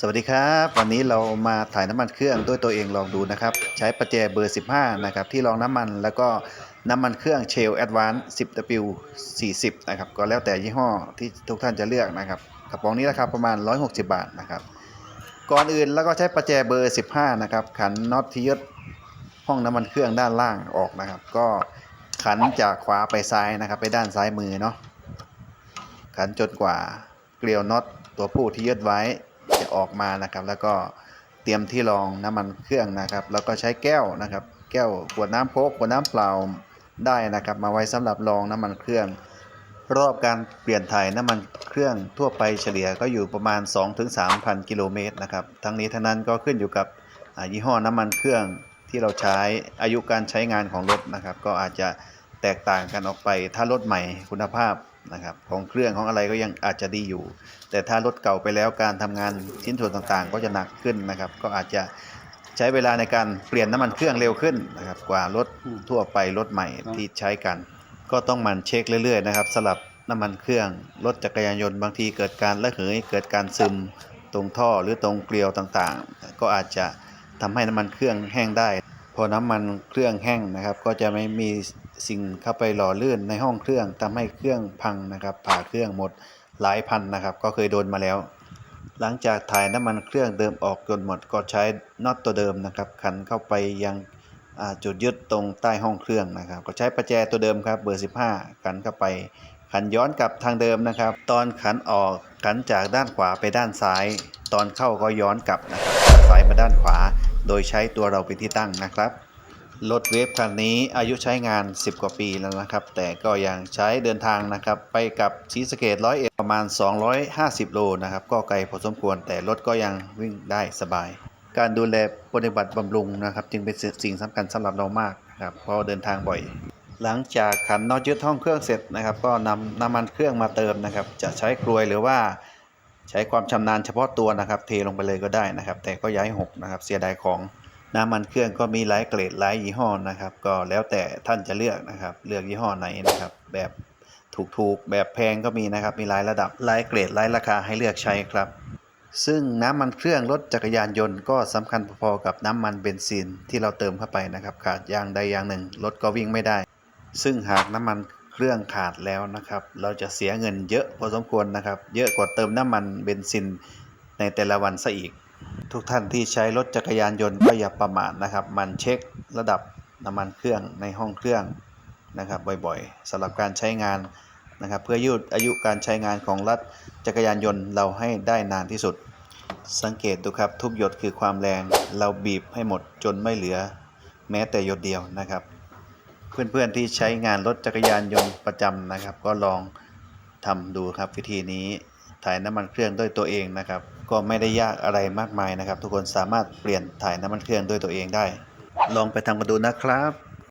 สวัสดีครับ วันนี้เรามาถ่ายน้ำมันเครื่องด้วยตัวเองลองดูนะครับ ใช้ประแจเบอร์ 15 นะครับ ที่รองน้ำมันแล้วก็น้ำมันเครื่องเชลแอดวานซ์ 10W 40 นะครับ ก็แล้วแต่ยี่ห้อที่ทุกท่านจะเลือกนะครับกระป๋องนี้ราคาประมาณ 160 บาทนะครับ ก่อนอื่นแล้วก็ใช้ประแจเบอร์ 15 นะครับ ขันน็อตที่ยึดห้องน้ำมันเครื่องด้านล่างออกนะครับ ก็ขันจากขวาไปซ้ายนะครับ ไปด้านซ้ายมือเนาะขันจนกว่าเกลียวน็อตตัวผู้ที่ยึดไว้ จะออกมานะครับ แล้วก็เตรียมที่รองน้ำมันเครื่องนะครับ แล้วก็ใช้แก้วนะครับ แก้วขวดน้ำโค้กขวดน้ำเปล่าได้นะครับ มาไว้สำหรับรองน้ำมันเครื่อง รอบการเปลี่ยนถ่ายน้ำมันเครื่องทั่วไปเฉลี่ยก็อยู่ประมาณ 2-3,000 กิโลเมตรนะครับ ทั้งนี้ทั้งนั้นก็ขึ้นอยู่กับยี่ห้อน้ำมันเครื่องที่เราใช้อายุการใช้งานของรถนะครับ ก็อาจจะแตกต่างกันออกไปถ้ารถใหม่คุณภาพ นะครับของเครื่องของอะไรก็ยังอาจจะดีอยู่ แต่ถ้ารถเก่าไปแล้วการทำงานชิ้นส่วนต่างๆ ก็จะหนักขึ้นนะครับ ก็อาจจะใช้เวลาในการเปลี่ยนน้ำมันเครื่องเร็วขึ้นนะครับ กว่ารถทั่วไปรถใหม่ที่ใช้กัน ก็ต้องหมันเช็คเรื่อยๆนะครับสลับน้ำมันเครื่องรถจักรยานยนต์บางทีเกิดการระเหยเกิดการซึมตรงท่อหรือตรงเกลียวต่างๆ ก็อาจจะทำให้น้ำมันเครื่องแห้งได้ พอน้ำมันเครื่องแห้งนะครับ ก็จะไม่มีสิ่งเข้าไปหล่อลื่นในห้องเครื่องทำให้เครื่องพังนะครับ ผ่าเครื่องหมดหลายพันนะครับ ก็เคยโดนมาแล้ว หลังจากถ่ายน้ำมันเครื่องเดิมออกจนหมดก็ใช้น็อตตัวเดิมนะครับ ขันเข้าไปยังจุดยึดตรงใต้ห้องเครื่องนะครับ ก็ใช้ประแจตัวเดิมครับเบอร์ 15 ขันเข้าไป ขันย้อนกลับทางเดิมนะครับ ตอนขันออกขันจากด้านขวาไปด้านซ้าย ตอนเข้าก็ย้อนกลับนะครับซ้ายมาด้านขวา โดยใช้ตัวเราเป็นที่ตั้งนะครับ รถเวฟคันนี้อายุใช้งาน 10 กว่าปีแล้วนะครับ แต่ก็ยังใช้เดินทางนะครับ ไปกับศรีสเกดร้อยเอ็ดประมาณ 250 โลนะครับ ก็ไกลพอสมควร แต่รถก็ยังวิ่งได้สบาย การดูแลปฏิบัติบำรุงนะครับ จึงเป็นสิ่งสำคัญสำหรับเรามากนะครับเพราะเดินทางบ่อยหลังจากขันน็อตยึดห้องเครื่องเสร็จนะครับ ก็นำน้ำมันเครื่องมาเติมนะครับ จะใช้กลวยหรือว่า ใช้ความชำนาญเฉพาะตัวนะครับ เทลงไปเลยก็ได้นะครับ แต่ก็ย้ายหกนะครับ เสียดายของน้ำมันเครื่องก็มีหลายเกรดหลายยี่ห้อนะครับ ก็แล้วแต่ท่านจะเลือกนะครับ เลือกยี่ห้อไหนนะครับ แบบถูกๆ แบบแพงก็มีนะครับ มีหลายระดับหลายเกรดหลายราคาให้เลือกใช้ครับ ซึ่งน้ำมันเครื่องรถจักรยานยนต์ก็สำคัญพอๆกับน้ำมันเบนซินที่เราเติมเข้าไปนะครับ ขาดอย่างใดอย่างหนึ่งรถก็วิ่งไม่ได้ ซึ่งหากน้ำมัน เครื่องขาดแล้วนะครับ เราจะเสียเงินเยอะพอสมควรนะครับ เยอะกว่าเติมน้ำมันเบนซินในแต่ละวันซะอีก ทุกท่านที่ใช้รถจักรยานยนต์ก็อย่าประมาทนะครับ มันเช็คระดับน้ำมันเครื่องในห้องเครื่องนะครับบ่อยๆสำหรับการใช้งานนะครับ เพื่อยืดอายุการใช้งานของรถจักรยานยนต์เราให้ได้นานที่สุด สังเกตดูครับทุกหยดคือความแรงเราบีบให้หมดจนไม่เหลือ แม้แต่หยดเดียวนะครับ เพื่อนๆที่ใช้งานรถจักรยานยนต์ประจำนะครับ ก็ลองทำดูครับวิธีนี้ถ่ายน้ำมันเครื่องด้วยตัวเองนะครับ ก็ไม่ได้ยากอะไรมากมายนะครับ ทุกคนสามารถเปลี่ยนถ่ายน้ำมันเครื่องด้วยตัวเองได้ ลองไปทำกันดูนะครับ